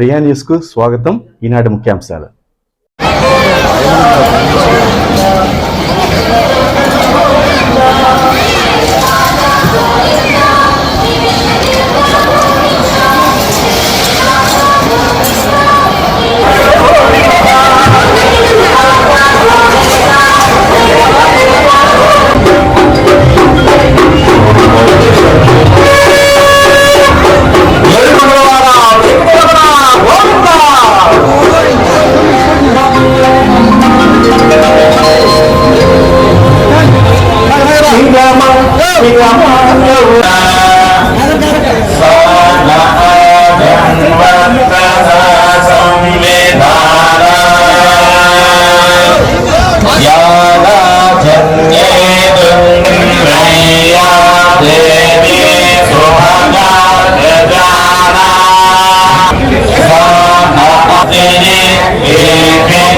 ప్రియా న్యూస్కు స్వాగతం. ఈనాటి ముఖ్యాంశాలు. quán lưu ta sa ta sa sam mê ta la chân nhé từng ngày ya đề bi so ga đề ga na sa na đen đen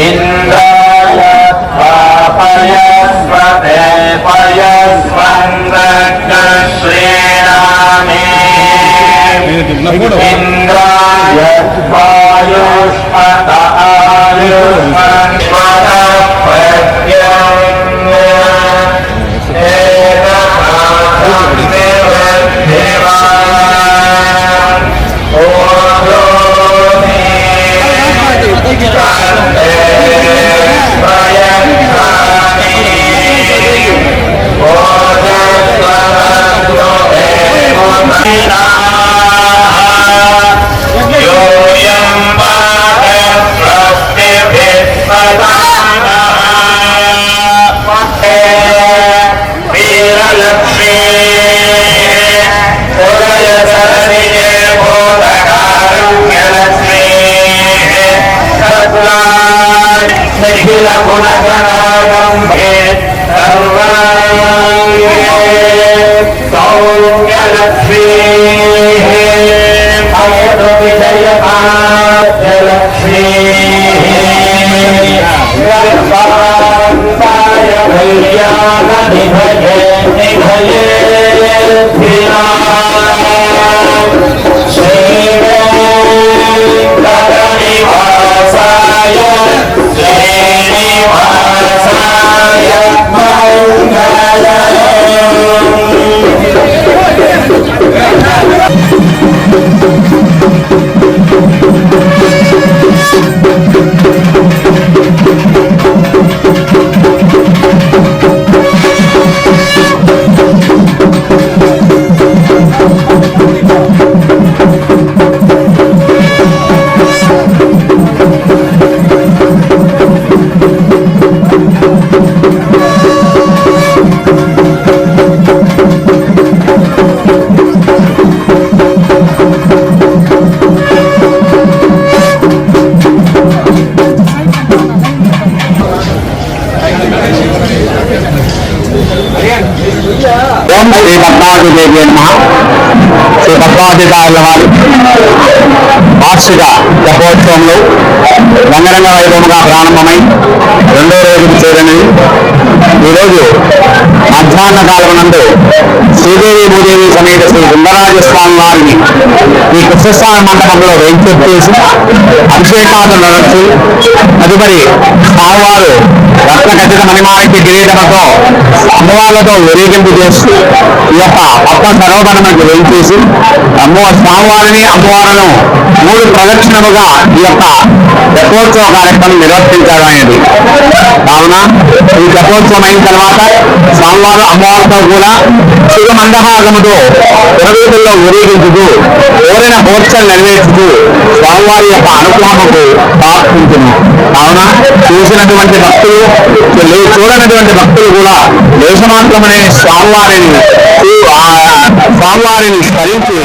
ఇంద్రాయ పయస్వతే పయస్వంద్రేణామే ఇంద్రాయ వాయుష్పదా Nikhila గుణగణాగంభే సర్వాంగే సౌమ్యలక్ష్మీ అయత విజయమాజలక్ష్మీ గర్భాంతాయ కళ్యాణ నిభయే పద్మావతిదేవి నమ. శ్రీ పద్మావతిదారుల వారు వార్షిక జపోత్సవంలో రంగరంగ వైభవంగా ప్రారంభమై రెండో రోజుకు చేరినది. ఈరోజు మధ్యాహ్న కాలం నందు శ్రీదేవి భూదేవి సమేత శ్రీ సుందరాజ స్వామి వారిని ఈ కృష్ణస్వామి మండపంలో వేంచేసి అభిషేకాలు నడచి తదుపరి స్వామివారు రత్న మణిమాణిక్య కిరీటంతో అమ్మవార్లతో ఊరేగింపు చేస్తూ ఈ యొక్క అప్ప సర్వభరణకు వేయించేసి అమ్మవారి స్వామివారిని అమ్మవారును మూడు ప్రదక్షిణముగా ఈ యొక్క తెప్పోత్సవ కార్యక్రమం నిర్వర్తించడం అనేది కావున ఈ తెప్పోత్సవం అయిన తర్వాత స్వామివారు అమ్మవారితో కూడా శివ మందహాగముతో పురవేదుల్లో ఊరేగించుతూ కోరిన కోర్చలు నెరవేర్చుతూ స్వామివారి యొక్క అనుగ్రహముకు ప్రార్థించింది కావున చూసినటువంటి భక్తులు చూడనటువంటి భక్తులు కూడా దేశమాత్రమనే స్వామివారిని ఆ స్వామివారిని స్మరించి